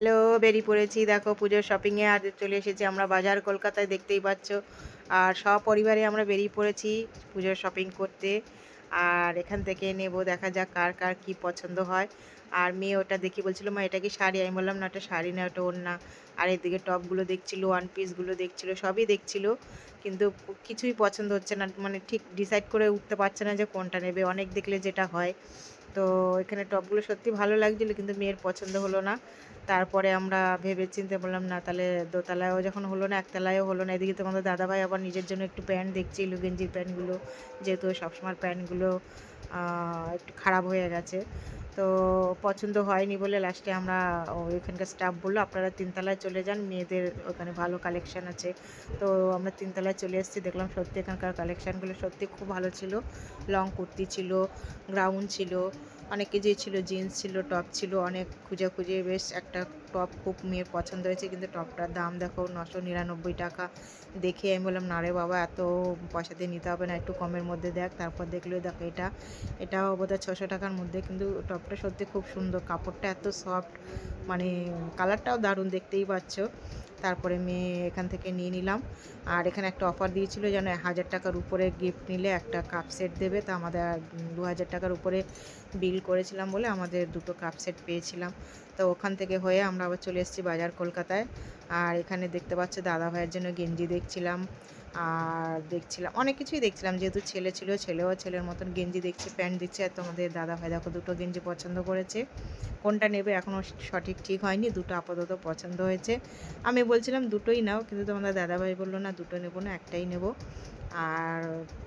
Hello, বেরিয়ে পড়েছি। দেখো, পুজোর শপিংয়ে আজ চলে এসেছি আমরা বাজার কলকাতায়, দেখতেই পাচ্ছ। আর সপরিবারে আমরা বেরিয়ে পড়েছি পুজোর শপিং করতে। আর এখান থেকে নেব, দেখা যাক কার কার কি পছন্দ হয়। আর মেয়ে ওটা দেখি বলছিল, মা, এটা কি শাড়ি? আমি বললাম, না ওটা শাড়ি না ওটা ওড়না। আর এদিকে টপগুলো দেখছিল ওয়ান পিসগুলো দেখছিল, সবই দেখছিল। কিন্তু কিছুই পছন্দ হচ্ছে না। মানে ঠিক ডিসাইড করে উঠতে পারছে না যে কোনটা নেবে। অনেক দেখলে যেটা হয়। তো এখানে টপগুলো সত্যি ভালো লাগছিল, কিন্তু মেয়ের পছন্দ হলো না। তারপরে আমরা ভেবে চিনতে বললাম, না, তাহলে দোতলায়ও যখন হলো না, একতলায়ও হলো না। এদিকে তোমাদের দাদাভাই আবার নিজের জন্য একটু প্যান্ট দেখছিল গেঞ্জির প্যান্টগুলো, যেহেতু সবসময় প্যান্টগুলো একটু খারাপ হয়ে গেছে। তো পছন্দ হয়নি বলে লাস্টে আমরা ওইখানকার স্টাফ বলল, আপনারা তিনতলায় চলে যান, মেয়েদের ওখানে ভালো কালেকশান আছে। তো আমরা তিনতলায় চলে এসেছি, দেখলাম সত্যি এখানকার কালেকশানগুলো সত্যি খুব ভালো ছিল। লং কুর্তি ছিল গ্রাউন্ড ছিল, অনেক কিছুই ছিল জিন্স ছিল টপ ছিল, অনেক খুঁজে খুঁজে বেশ একটা টপ খুব মেয়ের পছন্দ হয়েছে, কিন্তু টপটার দাম দেখো নশো নিরানব্বই টাকা। দেখে আমি বললাম, না রে বাবা, এত পয়সা দিয়ে নিতে হবে না, একটু কমের মধ্যে দেখ। তারপর দেখল, দেখো এটা, এটাও বোধহয় ছশো টাকার মধ্যে, কিন্তু টপটা সত্যি খুব সুন্দর। কাপড়টা এত সফট মানে কালারটাও দারুণ দেখতেই পাচ্ছ। তারপরে মেয়ে এখান থেকে নিয়ে নিলাম। আর এখানে একটা অফার দিয়েছিল যেন হাজার টাকার উপরে গিফট নিলে একটা কাপ সেট দেবে। তা আমাদের দু হাজার টাকার উপরে বিল করেছিলাম বলে আমাদের দুটো কাপ সেট পেয়েছিলাম। তো ওখান থেকে হয়ে আমরা আবার চলে এসেছি বাজার কলকাতায়। আর এখানে দেখতে পাচ্ছি দাদা ভাইয়ের জন্য গেঞ্জি দেখছিলাম। আর দেখছিলাম, অনেক কিছুই দেখছিলাম। যেহেতু ছেলে ছিল, ছেলেও ছেলের মতন গেঞ্জি দেখছে, প্যান্ট দিচ্ছে। আর তোমাদের দাদা ভাই দেখো দুটো গেঞ্জি পছন্দ করেছে। কোনটা নেবে এখনও সঠিক ঠিক হয়নি। দুটো আপাতত পছন্দ হয়েছে। আমি বলছিলাম দুটোই নাও, কিন্তু তোমাদের দাদাভাই বলল, না, দুটো নেব না, একটাই নেব। আর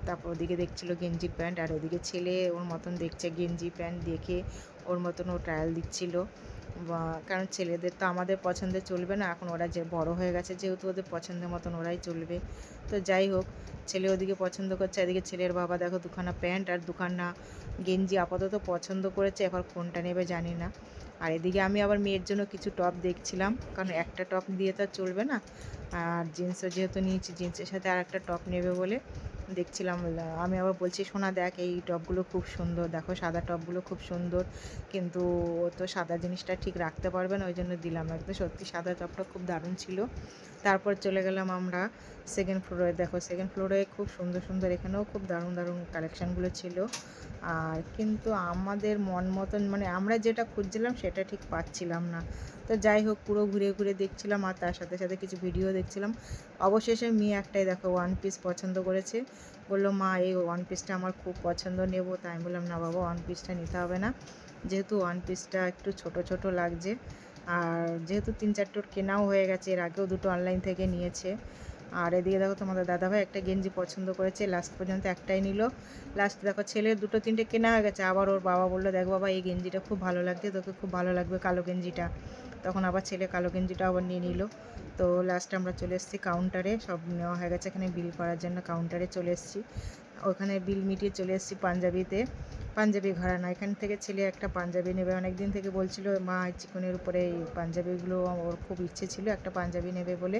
তারপর ওদিকে দেখছিলো গেঞ্জি প্যান্ট, আর ওদিকে ছেলে ওর মতন দেখছে গেঞ্জি প্যান্ট দেখে, ওর মতন ও ট্রায়াল দিচ্ছিল। কারণ ছেলেদের তো আমাদের পছন্দে চলবে না, এখন ওরা যে বড় হয়ে গেছে যেহেতু ওদের পছন্দের মতন ওরাই চলবে। তো যাই হোক, ছেলে ওদিকে পছন্দ করছে, এদিকে ছেলের বাবা দেখো দুখানা প্যান্ট আর দুখানা গেঞ্জি আপাতত পছন্দ করেছে, এবার কোনটা নেবে জানি না। আর এদিকে আমি আবার মেয়ের জন্য কিছু টপ দেখছিলাম, কারণ একটা টপ দিয়ে তো চলবে না। আর জিন্সও যেহেতু নিয়েছি, জিন্সের সাথে আর একটা টপ নেবে বলে। দেখছিলাম আমি আবার বলছি, শোনা দেখ, এই টপগুলো খুব সুন্দর। দেখো, সাদা টপগুলো খুব সুন্দর। কিন্তু ও তো সাদা জিনিসটা ঠিক রাখতে পারবে না, ওই জন্য দিলাম কিন্তু সত্যি সাদা টপটা খুব দারুণ ছিল। তারপর চলে গেলাম আমরা সেকেন্ড ফ্লোরে দেখো সেকেন্ড ফ্লোরে খুব সুন্দর সুন্দর। এখানেও খুব দারুণ দারুণ কালেকশানগুলো ছিল। আর কিন্তু আমাদের মন মতন মানে আমরা যেটা খুঁজছিলাম সেটা ঠিক পাচ্ছিলাম না। তো যাই হোক, পুরো ঘুরে ঘুরে দেখছিলাম আর তার সাথে সাথে কিছু ভিডিও দেখছিলাম। অবশেষে মেয়ে একটাই দেখো ওয়ান পিস পছন্দ করেছে। বলল, মা, এই ওয়ান পিসটা আমার খুব পছন্দ, নেব। তাই আমি বললাম, না বাবা ওয়ান পিসটা নিতে হবে না। যেহেতু ওয়ান পিসটা একটু ছোট ছোট লাগছে, আর যেহেতু তিন চারটোর কেনাও হয়ে গেছে, এর আগেও দুটো অনলাইন থেকে নিয়েছে আর এদিকে দেখো তোমাদের দাদাভাই একটা গেঞ্জি পছন্দ করেছে লাস্ট পর্যন্ত একটাই নিল। লাস্ট দেখো ছেলের দুটো তিনটে কেনা হয়ে গেছে, আবার ওর বাবা বলল, দেখ বাবা, এই গেঞ্জিটা খুব ভালো লাগছে, তোকে খুব ভালো লাগবে কালো গেঞ্জিটা। তখন আবার ছেলে কালো গেঞ্জিটা আবার নিয়ে নিল। তো লাস্ট আমরা চলে এসেছি কাউন্টারে সব নেওয়া হয়ে গেছে এখানে বিল করার জন্য কাউন্টারে চলে এসেছি। ওখানে বিল মিটিয়ে চলে এসেছি পাঞ্জাবিতে। পাঞ্জাবি ঘরানা। এখান থেকে ছেলে একটা পাঞ্জাবি নেবে। অনেক দিন থেকে বলছিল, মা চিকনের উপরে এই পাঞ্জাবিগুলো ওর খুব ইচ্ছে ছিল একটা পাঞ্জাবি নেবে বলে।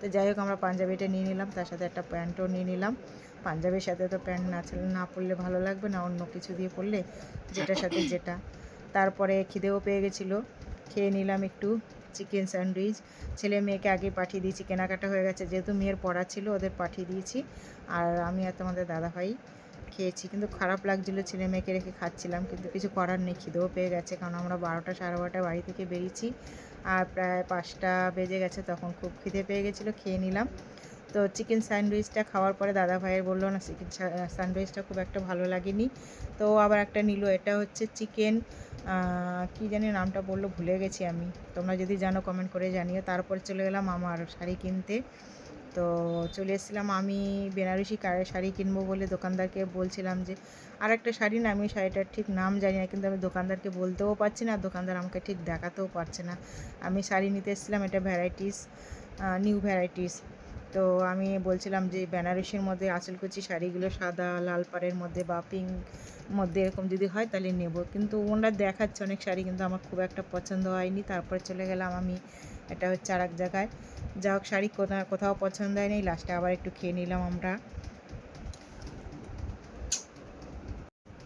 তো যাই হোক, আমরা পাঞ্জাবিটা নিয়ে নিলাম, তার সাথে একটা প্যান্টও নিয়ে নিলাম। পাঞ্জাবির সাথে তো প্যান্ট না না পরলে ভালো লাগবে না, অন্য কিছু দিয়ে পরলে যেটার সাথে যেটা। তারপরে খিদেও পেয়ে গেছিল। খেয়ে নিলাম একটু চিকেন স্যান্ডউইচ। ছেলে মেয়েকে আগে পাঠিয়ে দিয়েছি, কেনাকাটা হয়ে গেছে। যেহেতু মেয়ের পড়া ছিল, ওদের পাঠিয়ে দিয়েছি। আর আমি আর তোমাদের দাদাভাই খেয়েছি, কিন্তু খারাপ লাগছিল ছেলে মেয়েকে রেখে খাচ্ছিলাম, কিন্তু কিছু করার নেই, খিদেও পেয়ে গেছে, কারণ আমরা বারোটা সাড়ে বারোটা বাড়ি থেকে বেরিয়েছি আর প্রায় পাঁচটা বেজে গেছে, তখন খুব খিদে পেয়ে গেছিল, খেয়ে নিলাম। তো চিকেন স্যান্ডউইচটা খাওয়ার পরে দাদা ভাইয়ের বলল, না চিকেন স্যান্ডউইচটা খুব একটা ভালো লাগেনি। তো আবার একটা নিল, এটা হচ্ছে চিকেন কি জানি নামটা বলল, ভুলে গেছি আমি। তোমরা যদি জানো কমেন্ট করে জানিও। তারপর চলে গেলাম আমার শাড়ি কিনতে। তো চলে এসেছিলাম আমি বেনারসি শাড়ি কিনবো বলে দোকানদারকে বলছিলাম যে আর একটা শাড়ি না, আমি শাড়িটার ঠিক নাম জানি না, কিন্তু আমি দোকানদারকে বলতেও পারছি না, দোকানদার আমাকে ঠিক দেখাতেও পারছে না। আমি শাড়ি নিতে এসেছিলাম, এটা ভ্যারাইটিস নিউ ভ্যারাইটিস তো আমি বলছিলাম যে, বেনারসির মধ্যে আঁচলকুচি শাড়িগুলো সাদা, লাল পাড়ের মধ্যে বা পিঙ্ক মধ্যে এরকম যদি হয় তাহলে নেব। কিন্তু ওনারা দেখাচ্ছে অনেক শাড়ি, কিন্তু আমার খুব একটা পছন্দ হয়নি। তারপরে চলে গেলাম আমি এটা হচ্ছে আর এক জায়গায়। যা হোক, শাড়ি কোথাও কোথাও পছন্দ হয়নি লাস্টে আবার একটু খেয়ে নিলাম আমরা।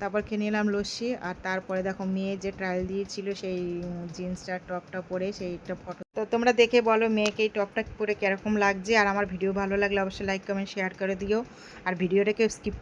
তারপর খেয়ে নিলাম লস্যি, আর তারপরে দেখো মেয়ে যে ট্রায়াল দিয়েছিল সেই জিন্সটা টপটা পরে সেইটা ফটো তো তোমরা দেখে বলো মেয়েকে এই টপটা পরে কীরকম লাগছে, আর আমার ভিডিও ভালো লাগলে অবশ্যই লাইক কমেন্ট শেয়ার করে দিও। আর ভিডিওটাকে স্কিপ